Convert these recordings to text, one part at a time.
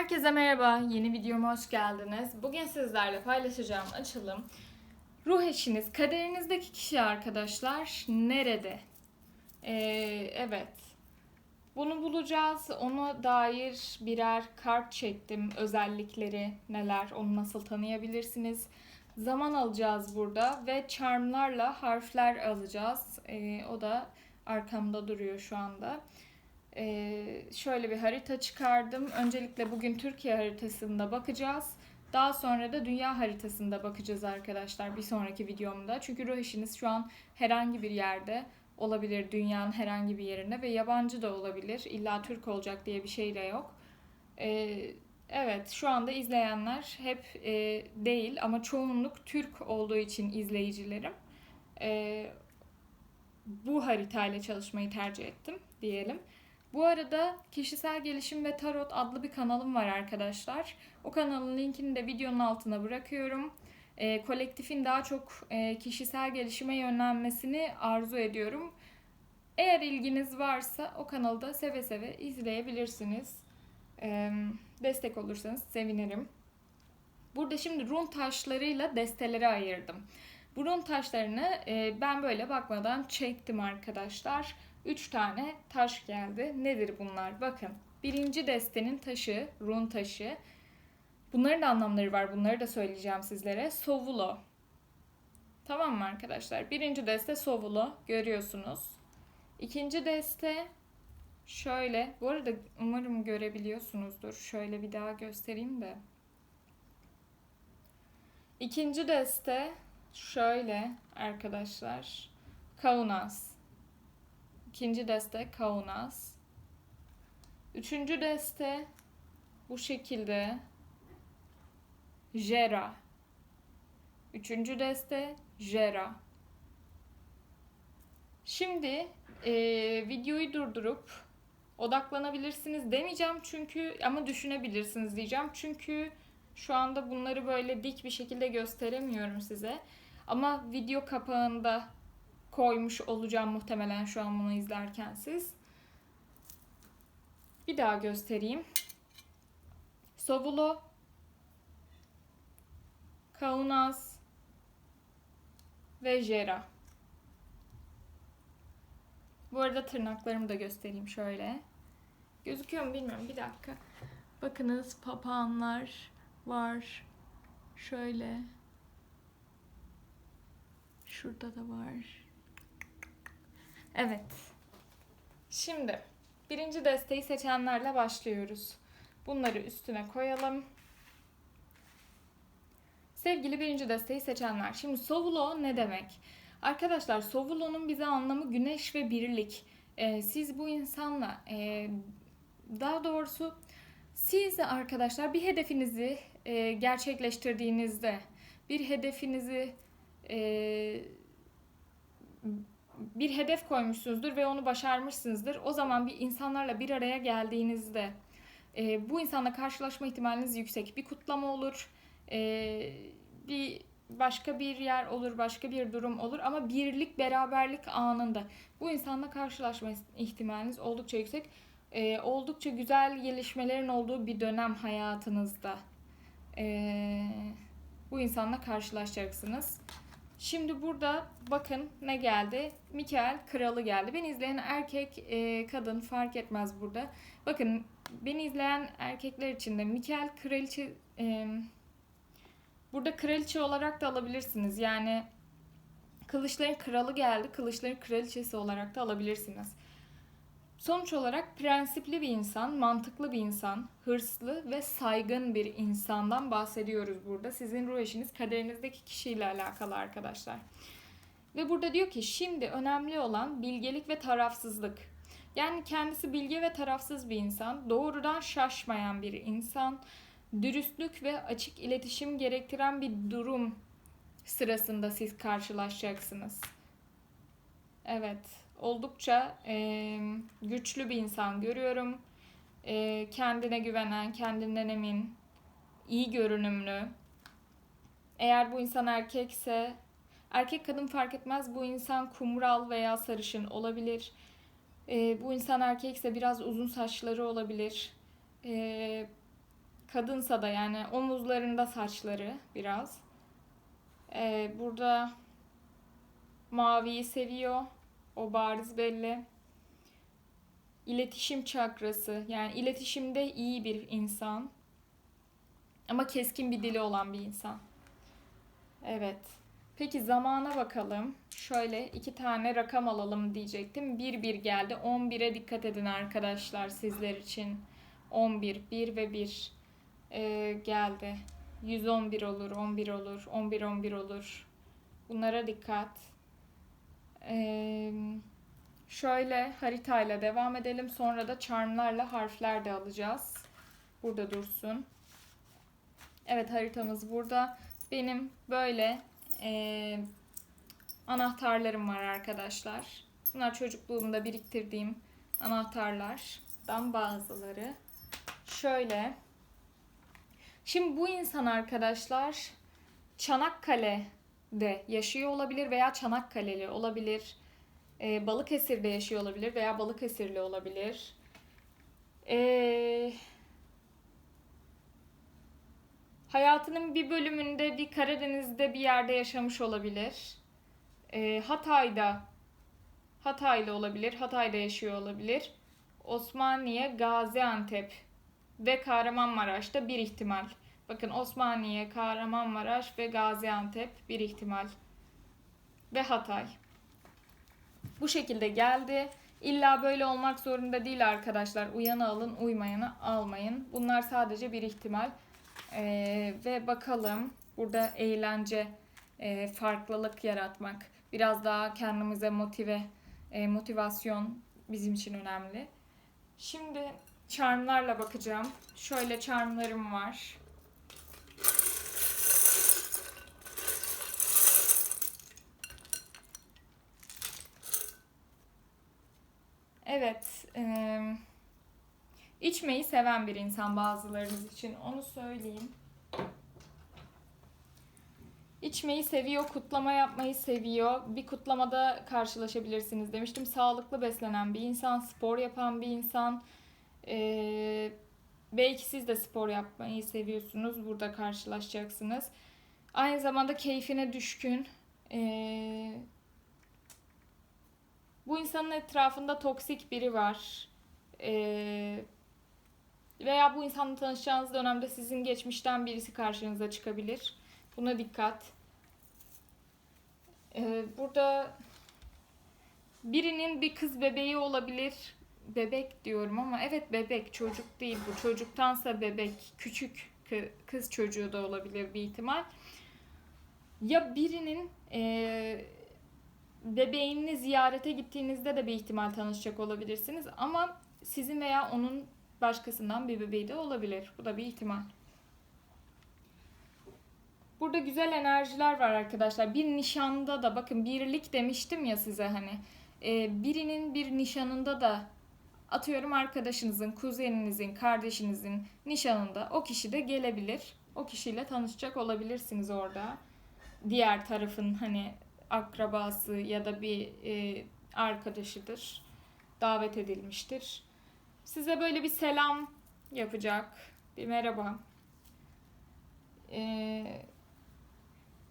Herkese merhaba, yeni videoma hoş geldiniz. Bugün sizlerle paylaşacağım açılım ruh eşiniz, kaderinizdeki kişi arkadaşlar nerede? Ee, evet, bunu bulacağız. Ona dair birer kart çektim. Özellikleri neler, onu nasıl tanıyabilirsiniz. Zaman alacağız burada ve charmlarla harfler alacağız. Ee, o da arkamda duruyor şu anda. Ee, şöyle bir harita çıkardım. Öncelikle bugün Türkiye haritasında bakacağız. Daha sonra da dünya haritasında bakacağız arkadaşlar bir sonraki videomda. Çünkü ruh eşiniz şu an herhangi bir yerde olabilir dünyanın herhangi bir yerinde ve yabancı da olabilir. İlla Türk olacak diye bir şey de yok. Ee, evet şu anda izleyenler hep e, değil ama çoğunluk Türk olduğu için izleyicilerim. Ee, bu haritayla çalışmayı tercih ettim diyelim. Bu arada kişisel gelişim ve tarot adlı bir kanalım var arkadaşlar. O kanalın linkini de videonun altına bırakıyorum. E, kolektifin daha çok e, kişisel gelişime yönlenmesini arzu ediyorum. Eğer ilginiz varsa o kanalı da seve seve izleyebilirsiniz. E, destek olursanız sevinirim. Burada şimdi run taşlarıyla desteleri ayırdım. Bu run taşlarını e, ben böyle bakmadan çektim arkadaşlar. 3 tane taş geldi. Nedir bunlar? Bakın. Birinci destenin taşı, run taşı. Bunların da anlamları var. Bunları da söyleyeceğim sizlere. Sovulo. Tamam mı arkadaşlar? Birinci deste Sovulo. Görüyorsunuz. İkinci deste şöyle. Bu arada umarım görebiliyorsunuzdur. Şöyle bir daha göstereyim de. İkinci deste şöyle arkadaşlar. Kaunas. İkinci deste Kaunas. Üçüncü deste bu şekilde Jera. Üçüncü deste Jera. Şimdi e, videoyu durdurup odaklanabilirsiniz demeyeceğim çünkü ama düşünebilirsiniz diyeceğim. Çünkü şu anda bunları böyle dik bir şekilde gösteremiyorum size. Ama video kapağında koymuş olacağım muhtemelen şu an bunu izlerken siz. Bir daha göstereyim. Sovulo, Kaunas ve Jera. Bu arada tırnaklarımı da göstereyim şöyle. Gözüküyor mu bilmiyorum. Bir dakika. Bakınız papağanlar var. Şöyle. Şurada da var. Evet. Şimdi birinci desteği seçenlerle başlıyoruz. Bunları üstüne koyalım. Sevgili birinci desteği seçenler. Şimdi Sovulo ne demek? Arkadaşlar Sovulo'nun bize anlamı güneş ve birlik. Ee, siz bu insanla e, daha doğrusu siz arkadaşlar bir hedefinizi e, gerçekleştirdiğinizde bir hedefinizi e, bir hedef koymuşsunuzdur ve onu başarmışsınızdır. O zaman bir insanlarla bir araya geldiğinizde e, bu insanla karşılaşma ihtimaliniz yüksek. Bir kutlama olur, e, bir başka bir yer olur, başka bir durum olur ama birlik, beraberlik anında bu insanla karşılaşma ihtimaliniz oldukça yüksek. E, oldukça güzel gelişmelerin olduğu bir dönem hayatınızda. E, bu insanla karşılaşacaksınız. Şimdi burada bakın ne geldi? Mikael kralı geldi. Beni izleyen erkek, e, kadın fark etmez burada. Bakın beni izleyen erkekler için de Mikael kraliçe e, burada kraliçe olarak da alabilirsiniz. Yani kılıçların kralı geldi. Kılıçların kraliçesi olarak da alabilirsiniz. Sonuç olarak prensipli bir insan, mantıklı bir insan, hırslı ve saygın bir insandan bahsediyoruz burada. Sizin ruh eşiniz kaderinizdeki kişiyle alakalı arkadaşlar. Ve burada diyor ki şimdi önemli olan bilgelik ve tarafsızlık. Yani kendisi bilge ve tarafsız bir insan, doğrudan şaşmayan bir insan, dürüstlük ve açık iletişim gerektiren bir durum sırasında siz karşılaşacaksınız. Evet, oldukça e, güçlü bir insan görüyorum. E, kendine güvenen, kendinden emin, iyi görünümlü. Eğer bu insan erkekse, erkek kadın fark etmez bu insan kumral veya sarışın olabilir. E, bu insan erkekse biraz uzun saçları olabilir. E, kadınsa da yani omuzlarında saçları biraz. Ee, burada maviyi seviyor. O bariz belli. İletişim çakrası yani iletişimde iyi bir insan. Ama keskin bir dili olan bir insan. Evet. Peki zamana bakalım. Şöyle iki tane rakam alalım diyecektim. 1 1 geldi. 11'e dikkat edin arkadaşlar sizler için. 11, 1 ve 1 ee, geldi. 111 olur, 11 olur, 11 11 olur. Bunlara dikkat. Ee, şöyle haritayla devam edelim. Sonra da charmlarla harfler de alacağız. Burada dursun. Evet haritamız burada. Benim böyle e, anahtarlarım var arkadaşlar. Bunlar çocukluğumda biriktirdiğim anahtarlardan bazıları. Şöyle. Şimdi bu insan arkadaşlar Çanakkale'de yaşıyor olabilir veya Çanakkale'li olabilir. E, Balıkesir'de yaşıyor olabilir veya Balıkesirli olabilir. Eee Hayatının bir bölümünde bir Karadeniz'de bir yerde yaşamış olabilir. Ee, Hatay'da Hataylı olabilir. Hatay'da yaşıyor olabilir. Osmaniye, Gaziantep ve Kahramanmaraş'ta bir ihtimal. Bakın Osmaniye, Kahramanmaraş ve Gaziantep bir ihtimal. Ve Hatay. Bu şekilde geldi. İlla böyle olmak zorunda değil arkadaşlar. Uyanı alın, uymayanı almayın. Bunlar sadece bir ihtimal. Ee, ve bakalım burada eğlence, e, farklılık yaratmak, biraz daha kendimize motive, e, motivasyon bizim için önemli. Şimdi charmlarla bakacağım. Şöyle charmlarım var. Evet. E, içmeyi seven bir insan bazılarınız için. Onu söyleyeyim. İçmeyi seviyor, kutlama yapmayı seviyor. Bir kutlamada karşılaşabilirsiniz demiştim. Sağlıklı beslenen bir insan, spor yapan bir insan. Ee, belki siz de spor yapmayı seviyorsunuz. Burada karşılaşacaksınız. Aynı zamanda keyfine düşkün. Ee, bu insanın etrafında toksik biri var. Ee, veya bu insanla tanışacağınız dönemde sizin geçmişten birisi karşınıza çıkabilir. Buna dikkat. Ee, burada birinin bir kız bebeği olabilir. Bebek diyorum ama evet bebek çocuk değil bu. Çocuktansa bebek küçük kız çocuğu da olabilir bir ihtimal. Ya birinin e, bebeğini ziyarete gittiğinizde de bir ihtimal tanışacak olabilirsiniz. Ama sizin veya onun başkasından bir bebeği de olabilir. Bu da bir ihtimal. Burada güzel enerjiler var arkadaşlar. Bir nişanda da bakın birlik demiştim ya size hani. E, birinin bir nişanında da atıyorum arkadaşınızın, kuzeninizin, kardeşinizin nişanında o kişi de gelebilir. O kişiyle tanışacak olabilirsiniz orada. Diğer tarafın hani akrabası ya da bir e, arkadaşıdır. Davet edilmiştir. Size böyle bir selam yapacak. Bir merhaba. Ee,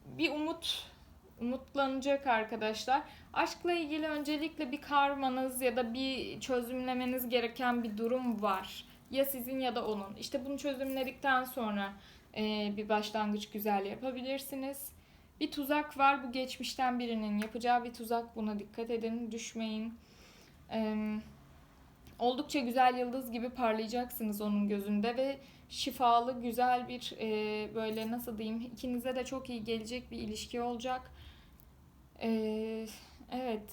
bir umut umutlanacak arkadaşlar. Aşkla ilgili öncelikle bir karmanız ya da bir çözümlemeniz gereken bir durum var. Ya sizin ya da onun. İşte bunu çözümledikten sonra e, bir başlangıç güzel yapabilirsiniz. Bir tuzak var. Bu geçmişten birinin yapacağı bir tuzak. Buna dikkat edin. Düşmeyin. Eee oldukça güzel yıldız gibi parlayacaksınız onun gözünde ve şifalı, güzel bir e, böyle nasıl diyeyim ikinize de çok iyi gelecek bir ilişki olacak. E, evet.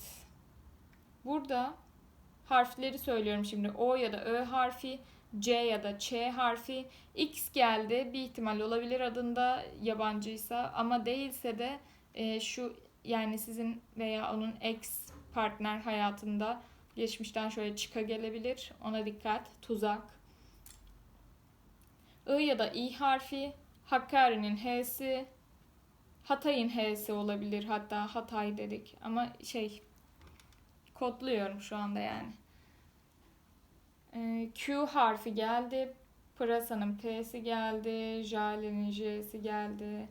Burada harfleri söylüyorum şimdi. O ya da Ö harfi, C ya da Ç harfi, X geldi. Bir ihtimal olabilir adında yabancıysa ama değilse de e, şu yani sizin veya onun ex partner hayatında Geçmişten şöyle çıka gelebilir. Ona dikkat. Tuzak. I ya da İ harfi. Hakkari'nin H'si. Hatay'ın H'si olabilir. Hatta Hatay dedik. Ama şey kodluyorum şu anda yani. Q harfi geldi. Pırasa'nın P'si geldi. Jale'nin J'si geldi.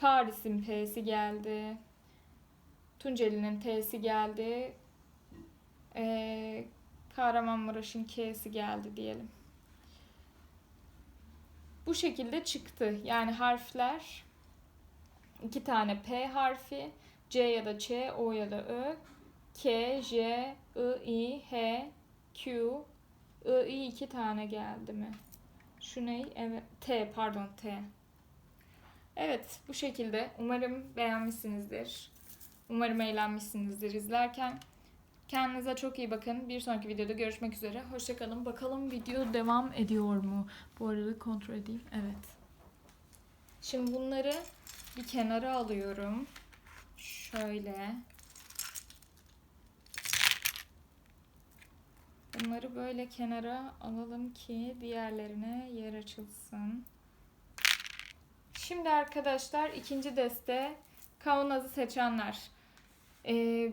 Paris'in P'si geldi. Tunceli'nin T'si geldi. Ee, Kahramanmaraş'ın K'si geldi diyelim. Bu şekilde çıktı. Yani harfler iki tane P harfi, C ya da Ç, O ya da Ö, K, J, I, I, H, Q, I, iki tane geldi mi? Şu ne? Evet, T pardon T. Evet bu şekilde. Umarım beğenmişsinizdir. Umarım eğlenmişsinizdir izlerken. Kendinize çok iyi bakın. Bir sonraki videoda görüşmek üzere. Hoşçakalın. Bakalım video devam ediyor mu? Bu arada kontrol edeyim. Evet. Şimdi bunları bir kenara alıyorum. Şöyle. Bunları böyle kenara alalım ki diğerlerine yer açılsın. Şimdi arkadaşlar ikinci deste Kaunaz'ı seçenler. Ee,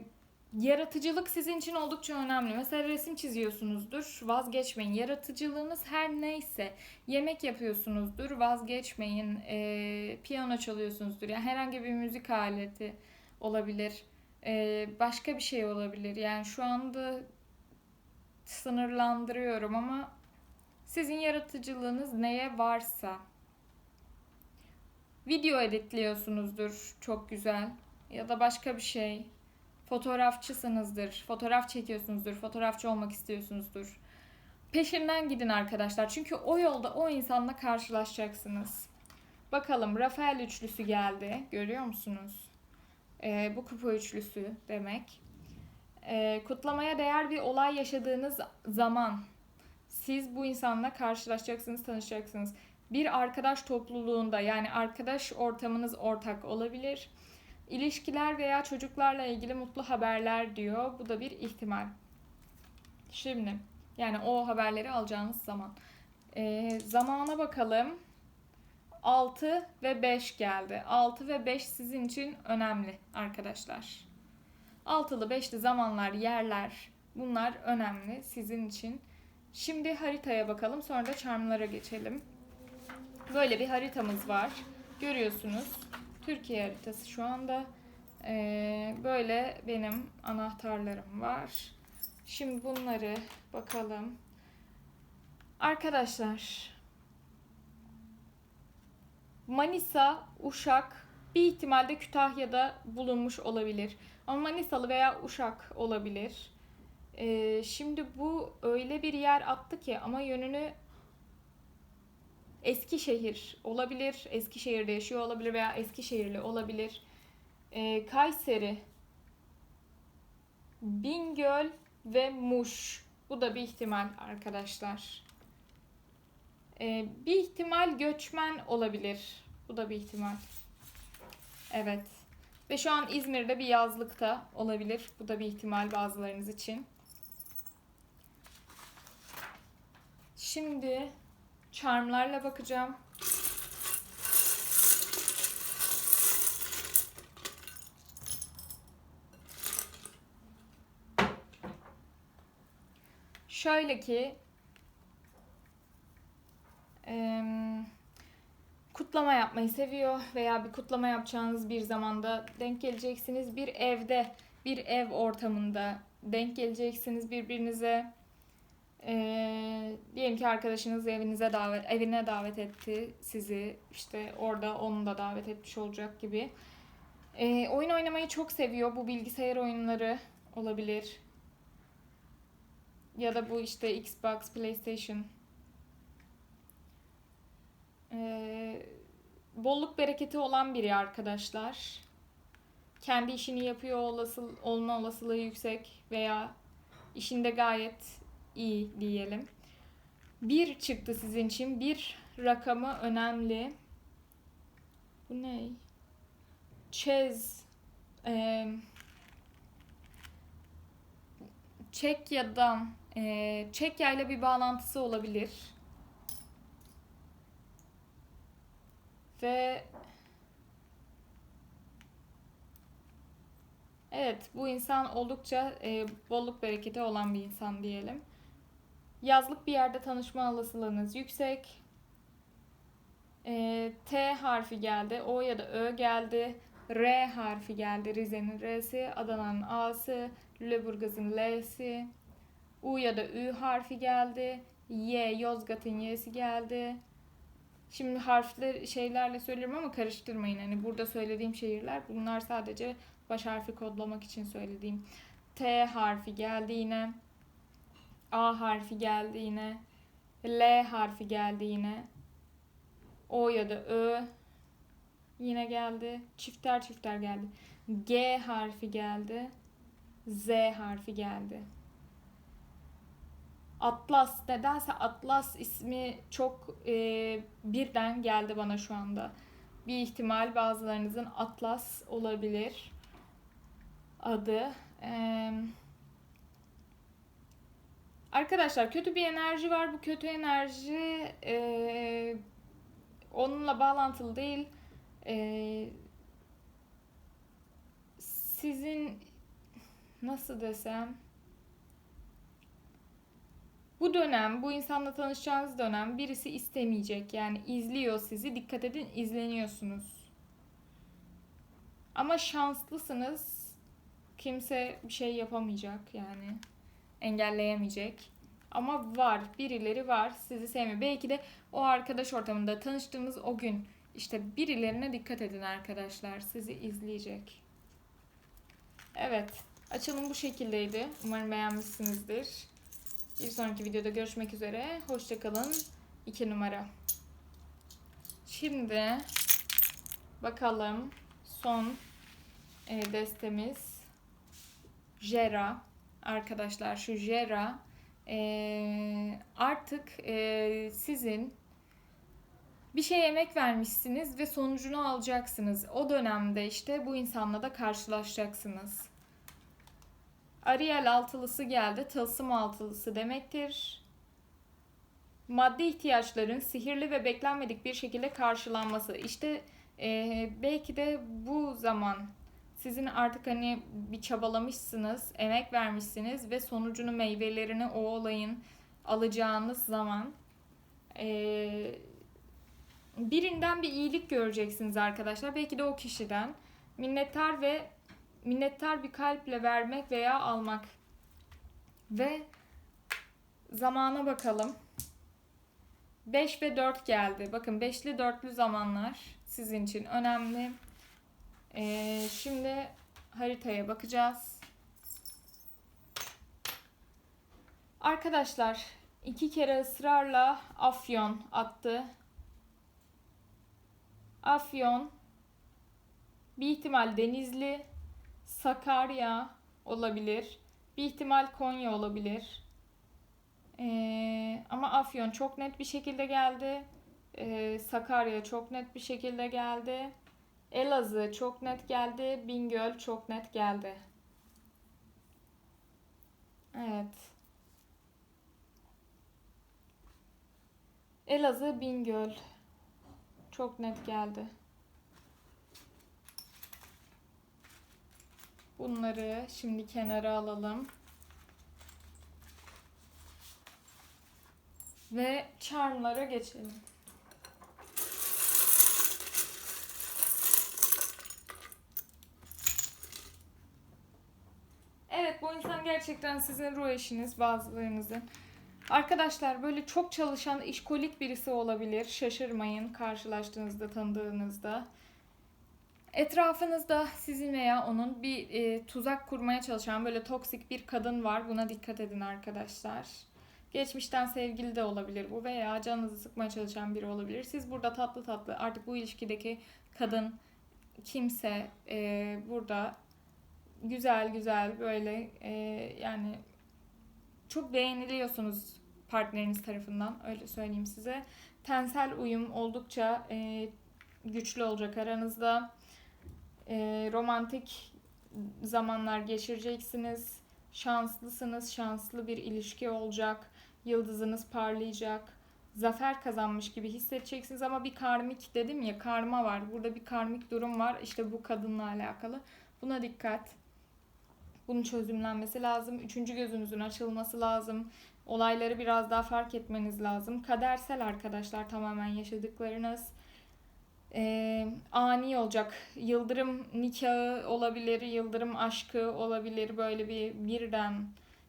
yaratıcılık sizin için oldukça önemli. Mesela resim çiziyorsunuzdur, vazgeçmeyin. Yaratıcılığınız her neyse, yemek yapıyorsunuzdur, vazgeçmeyin. Ee, piyano çalıyorsunuzdur. Yani herhangi bir müzik aleti olabilir. Ee, başka bir şey olabilir. Yani şu anda sınırlandırıyorum ama sizin yaratıcılığınız neye varsa. Video editliyorsunuzdur çok güzel. Ya da başka bir şey. Fotoğrafçısınızdır fotoğraf çekiyorsunuzdur fotoğrafçı olmak istiyorsunuzdur. Peşinden gidin arkadaşlar çünkü o yolda o insanla karşılaşacaksınız. Bakalım Rafael üçlüsü geldi görüyor musunuz? Ee, bu kupa üçlüsü demek ee, kutlamaya değer bir olay yaşadığınız zaman siz bu insanla karşılaşacaksınız, tanışacaksınız. Bir arkadaş topluluğunda yani arkadaş ortamınız ortak olabilir. İlişkiler veya çocuklarla ilgili mutlu haberler diyor. Bu da bir ihtimal. Şimdi yani o haberleri alacağınız zaman. Ee, zamana bakalım. 6 ve 5 geldi. 6 ve 5 sizin için önemli arkadaşlar. Altılı beşli zamanlar, yerler bunlar önemli sizin için. Şimdi haritaya bakalım sonra da charmlara geçelim. Böyle bir haritamız var. Görüyorsunuz. Türkiye haritası şu anda. Ee, böyle benim anahtarlarım var. Şimdi bunları bakalım. Arkadaşlar Manisa, Uşak, bir ihtimalde Kütahya'da bulunmuş olabilir. Ama Manisalı veya Uşak olabilir. Ee, şimdi bu öyle bir yer attı ki ama yönünü Eskişehir olabilir. Eskişehir'de yaşıyor olabilir veya Eskişehirli olabilir. Ee, Kayseri, Bingöl ve Muş. Bu da bir ihtimal arkadaşlar. Ee, bir ihtimal göçmen olabilir. Bu da bir ihtimal. Evet. Ve şu an İzmir'de bir yazlıkta olabilir. Bu da bir ihtimal bazılarınız için. Şimdi charmlarla bakacağım. Şöyle ki eee kutlama yapmayı seviyor veya bir kutlama yapacağınız bir zamanda denk geleceksiniz. Bir evde, bir ev ortamında denk geleceksiniz birbirinize. Ee, diyelim ki arkadaşınız evinize davet, evine davet etti sizi. işte orada onu da davet etmiş olacak gibi. Ee, oyun oynamayı çok seviyor. Bu bilgisayar oyunları olabilir. Ya da bu işte Xbox, PlayStation ee, bolluk bereketi olan biri arkadaşlar. Kendi işini yapıyor olasıl, olma olasılığı yüksek veya işinde gayet iyi diyelim. Bir çıktı sizin için. Bir rakamı önemli. Bu ne? Çez. Ee, Çekya'dan e, Çekya ile bir bağlantısı olabilir. Ve evet bu insan oldukça e, bolluk bereketi olan bir insan diyelim. Yazlık bir yerde tanışma olasılığınız yüksek. Ee, T harfi geldi. O ya da Ö geldi. R harfi geldi. Rize'nin R'si. Adana'nın A'sı. Lüleburgaz'ın L'si. U ya da Ü harfi geldi. Y, Yozgat'ın Y'si geldi. Şimdi harfler şeylerle söylüyorum ama karıştırmayın. Hani burada söylediğim şehirler bunlar sadece baş harfi kodlamak için söylediğim. T harfi geldi yine. A harfi geldi yine. L harfi geldi yine. O ya da Ö yine geldi. Çifter çifter geldi. G harfi geldi. Z harfi geldi. Atlas nedense Atlas ismi çok e, birden geldi bana şu anda. Bir ihtimal bazılarınızın Atlas olabilir adı. Eee Arkadaşlar kötü bir enerji var. Bu kötü enerji e, onunla bağlantılı değil. E, sizin nasıl desem bu dönem, bu insanla tanışacağınız dönem birisi istemeyecek. Yani izliyor sizi. Dikkat edin izleniyorsunuz. Ama şanslısınız. Kimse bir şey yapamayacak yani engelleyemeyecek. Ama var, birileri var sizi sevmiyor. Belki de o arkadaş ortamında tanıştığınız o gün işte birilerine dikkat edin arkadaşlar. Sizi izleyecek. Evet, açılım bu şekildeydi. Umarım beğenmişsinizdir. Bir sonraki videoda görüşmek üzere. Hoşçakalın. 2 numara. Şimdi bakalım son e, destemiz Jera arkadaşlar şu Jera e, artık e, sizin bir şey emek vermişsiniz ve sonucunu alacaksınız. O dönemde işte bu insanla da karşılaşacaksınız. Ariel altılısı geldi. Tılsım altılısı demektir. Maddi ihtiyaçların sihirli ve beklenmedik bir şekilde karşılanması. İşte e, belki de bu zaman sizin artık hani bir çabalamışsınız, emek vermişsiniz ve sonucunu, meyvelerini o olayın alacağınız zaman e, birinden bir iyilik göreceksiniz arkadaşlar. Belki de o kişiden minnettar ve minnettar bir kalple vermek veya almak. Ve zamana bakalım. 5 ve 4 geldi. Bakın 5'li 4'lü zamanlar sizin için önemli. Ee, şimdi haritaya bakacağız. Arkadaşlar iki kere ısrarla Afyon attı. Afyon bir ihtimal Denizli, Sakarya olabilir. Bir ihtimal Konya olabilir. Ee, ama Afyon çok net bir şekilde geldi. Ee, Sakarya çok net bir şekilde geldi. Elazığ çok net geldi. Bingöl çok net geldi. Evet. Elazığ, Bingöl çok net geldi. Bunları şimdi kenara alalım. Ve charmlara geçelim. Evet bu insan gerçekten sizin ruh eşiniz bazılarınızın. Arkadaşlar böyle çok çalışan işkolik birisi olabilir. Şaşırmayın karşılaştığınızda, tanıdığınızda. Etrafınızda sizin veya onun bir e, tuzak kurmaya çalışan böyle toksik bir kadın var. Buna dikkat edin arkadaşlar. Geçmişten sevgili de olabilir bu veya canınızı sıkmaya çalışan biri olabilir. Siz burada tatlı tatlı artık bu ilişkideki kadın kimse e, burada güzel güzel böyle e, yani çok beğeniliyorsunuz partneriniz tarafından öyle söyleyeyim size. Tensel uyum oldukça e, güçlü olacak aranızda. E, romantik zamanlar geçireceksiniz. Şanslısınız. Şanslı bir ilişki olacak. Yıldızınız parlayacak. Zafer kazanmış gibi hissedeceksiniz ama bir karmik dedim ya karma var. Burada bir karmik durum var. İşte bu kadınla alakalı. Buna dikkat. Bunun çözümlenmesi lazım. Üçüncü gözünüzün açılması lazım. Olayları biraz daha fark etmeniz lazım. Kadersel arkadaşlar tamamen yaşadıklarınız. Ee, ani olacak. Yıldırım nikahı olabilir, yıldırım aşkı olabilir. Böyle bir birden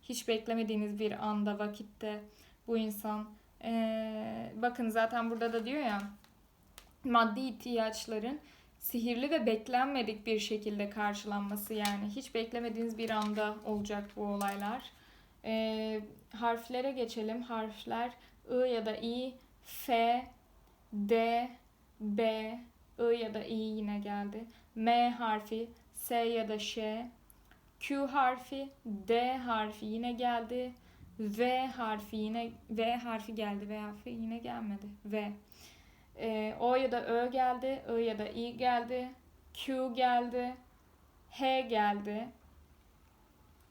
hiç beklemediğiniz bir anda vakitte bu insan. Ee, bakın zaten burada da diyor ya maddi ihtiyaçların sihirli ve beklenmedik bir şekilde karşılanması yani hiç beklemediğiniz bir anda olacak bu olaylar. Ee, harflere geçelim. Harfler I ya da I, F, D, B, I ya da I yine geldi. M harfi, S ya da Ş, Q harfi, D harfi yine geldi. V harfi yine V harfi geldi. V harfi yine gelmedi. V. Ee, o ya da Ö geldi. I ya da I geldi. Q geldi. H geldi.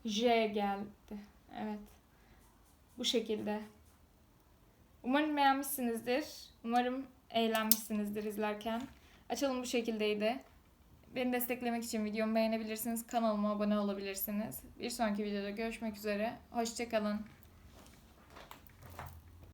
J geldi. Evet. Bu şekilde. Umarım beğenmişsinizdir. Umarım eğlenmişsinizdir izlerken. Açalım bu şekildeydi. Beni desteklemek için videomu beğenebilirsiniz. Kanalıma abone olabilirsiniz. Bir sonraki videoda görüşmek üzere. Hoşçakalın.